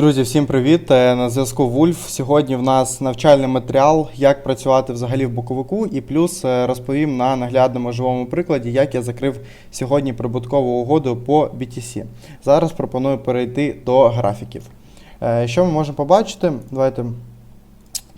Друзі, всім привіт! Е, На зв'язку Вульф. Сьогодні в нас навчальний матеріал, як працювати взагалі в боковику, і плюс е, розповім на наглядному живому прикладі, як я закрив сьогодні прибуткову угоду по BTC. Зараз пропоную перейти до графіків. Е, Що ми можемо побачити? Давайте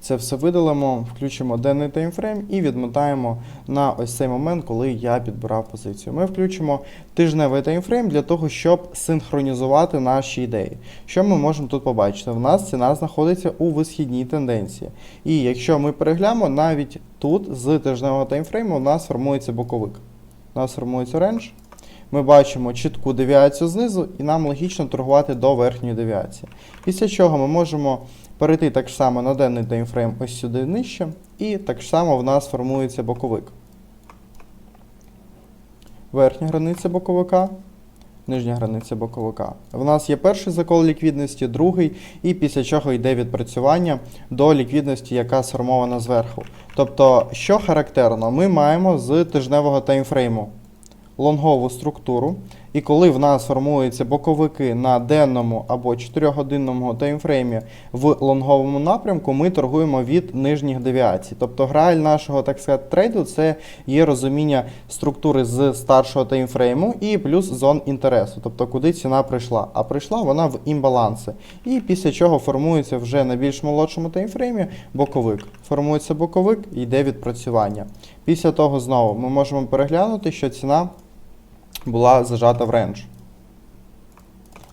це все видалимо, включимо денний таймфрейм і відмотаємо на ось цей момент, коли я підбирав позицію. Ми включимо тижневий таймфрейм для того, щоб синхронізувати наші ідеї. Що ми можемо тут побачити? В нас ціна знаходиться у висхідній тенденції. І якщо ми переглянемо, навіть тут з тижневого таймфрейму у нас формується боковик. У нас формується рендж. Ми бачимо чітку девіацію знизу, і нам логічно торгувати до верхньої девіації. Після чого ми можемо перейти так само на денний таймфрейм ось сюди нижче, і так само в нас формується боковик. Верхня границя боковика, нижня границя боковика. В нас є перший закол ліквідності, другий, і після чого йде відпрацювання до ліквідності, яка сформована зверху. Тобто, що характерно, ми маємо з тижневого таймфрейму лонгову структуру. І коли в нас формуються боковики на денному або 4-годинному таймфреймі в лонговому напрямку, ми торгуємо від нижніх девіацій. Тобто граль нашого, так сказати, трейду це є розуміння структури з старшого таймфрейму і плюс зон інтересу, тобто куди ціна прийшла. А прийшла вона в імбаланси. І після чого формується вже на більш молодшому таймфреймі боковик. Формується боковик йде відпрацювання. Після того знову ми можемо переглянути, що ціна була зажата в рендж.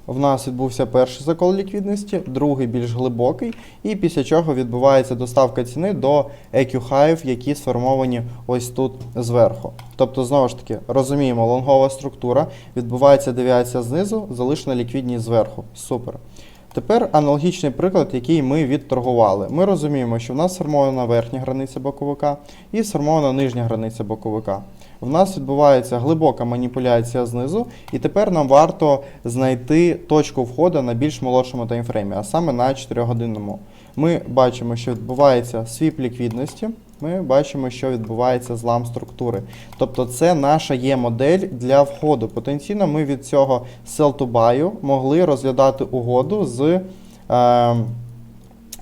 В нас відбувся перший закол ліквідності, другий більш глибокий, і після чого відбувається доставка ціни до EQ Hive, які сформовані ось тут зверху. Тобто, знову ж таки, розуміємо, лонгова структура, відбувається девіація знизу, залишена ліквідність зверху. Супер. Тепер аналогічний приклад, який ми відторгували. Ми розуміємо, що в нас сформована верхня границя боковика і сформована нижня границя боковика. В нас відбувається глибока маніпуляція знизу, і тепер нам варто знайти точку входу на більш молодшому таймфреймі, а саме на 4-годинному. Ми бачимо, що відбувається свіп ліквідності. Ми бачимо, що відбувається злам структури. Тобто це наша є модель для входу. Потенційно ми від цього sell to buy могли розглядати угоду з е,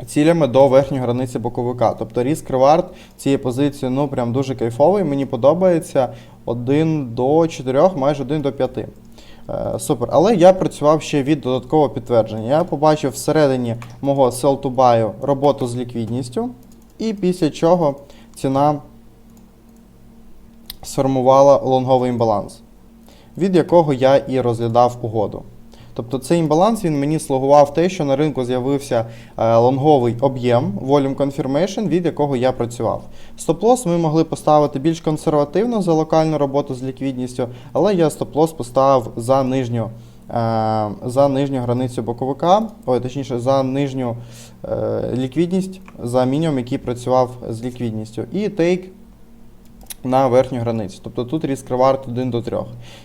цілями до верхньої границі боковика. Тобто ріск ревард цієї позиції ну прям дуже кайфовий. Мені подобається 1 до 4, майже 1 до 5. Е, Супер. Але я працював ще від додаткового підтвердження. Я побачив всередині мого sell to buy роботу з ліквідністю, і після чого ціна сформувала лонговий імбаланс, від якого я і розглядав угоду. Тобто цей імбаланс він мені слугував те, що на ринку з'явився е, лонговий об'єм Volume Confirmation, від якого я працював. Стоп-лос ми могли поставити більш консервативно за локальну роботу з ліквідністю, але я стоп-лос поставив за нижню. е, За нижню границю боковика, ой, точніше, за нижню е, ліквідність, за мінімум, який працював з ліквідністю. І тейк на верхню границю. Тобто тут різк ревард 1 до 3.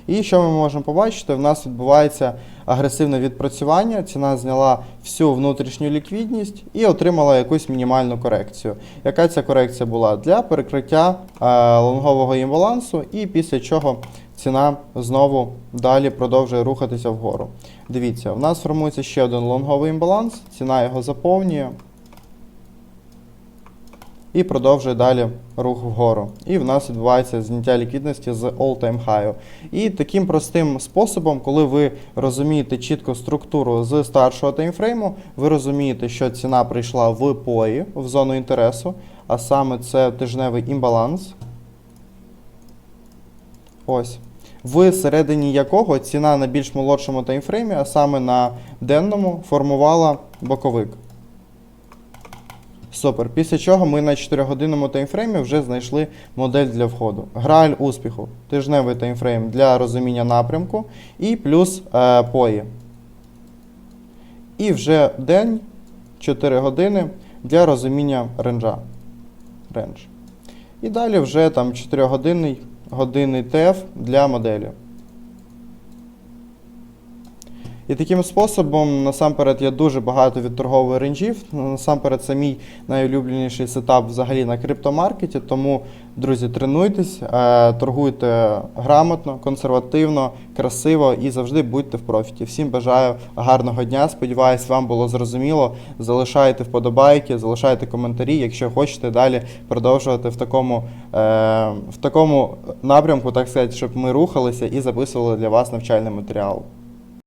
І що ми можемо побачити? В нас відбувається агресивне відпрацювання. Ціна зняла всю внутрішню ліквідність і отримала якусь мінімальну корекцію. Яка ця корекція була? Для перекриття е, лонгового імбалансу, і після чого ціна знову далі продовжує рухатися вгору. Дивіться, в нас формується ще один лонговий імбаланс, ціна його заповнює і продовжує далі рух вгору. І в нас відбувається зняття ліквідності з all-time high. І таким простим способом, коли ви розумієте чітко структуру з старшого таймфрейму, ви розумієте, що ціна прийшла в пої, в зону інтересу, а саме це тижневий імбаланс. Ось. В середині якого ціна на більш молодшому таймфреймі, а саме на денному, формувала боковик. Супер. Після чого ми на 4-годинному таймфреймі вже знайшли модель для входу. Грааль успіху. Тижневий таймфрейм для розуміння напрямку і плюс е, пої. І вже день 4 години для розуміння ренджа. Рендж. І далі вже там 4-годинний годинний ТФ для моделі. І таким способом, насамперед, я дуже багато відторговую ренджів. Насамперед, це мій найулюбленіший сетап взагалі на криптомаркеті. Тому, друзі, тренуйтесь, е, торгуйте грамотно, консервативно, красиво і завжди будьте в профіті. Всім бажаю гарного дня. Сподіваюсь, вам було зрозуміло. Залишайте вподобайки, залишайте коментарі, якщо хочете далі продовжувати в такому, е, в такому напрямку, так сказати, щоб ми рухалися і записували для вас навчальний матеріал.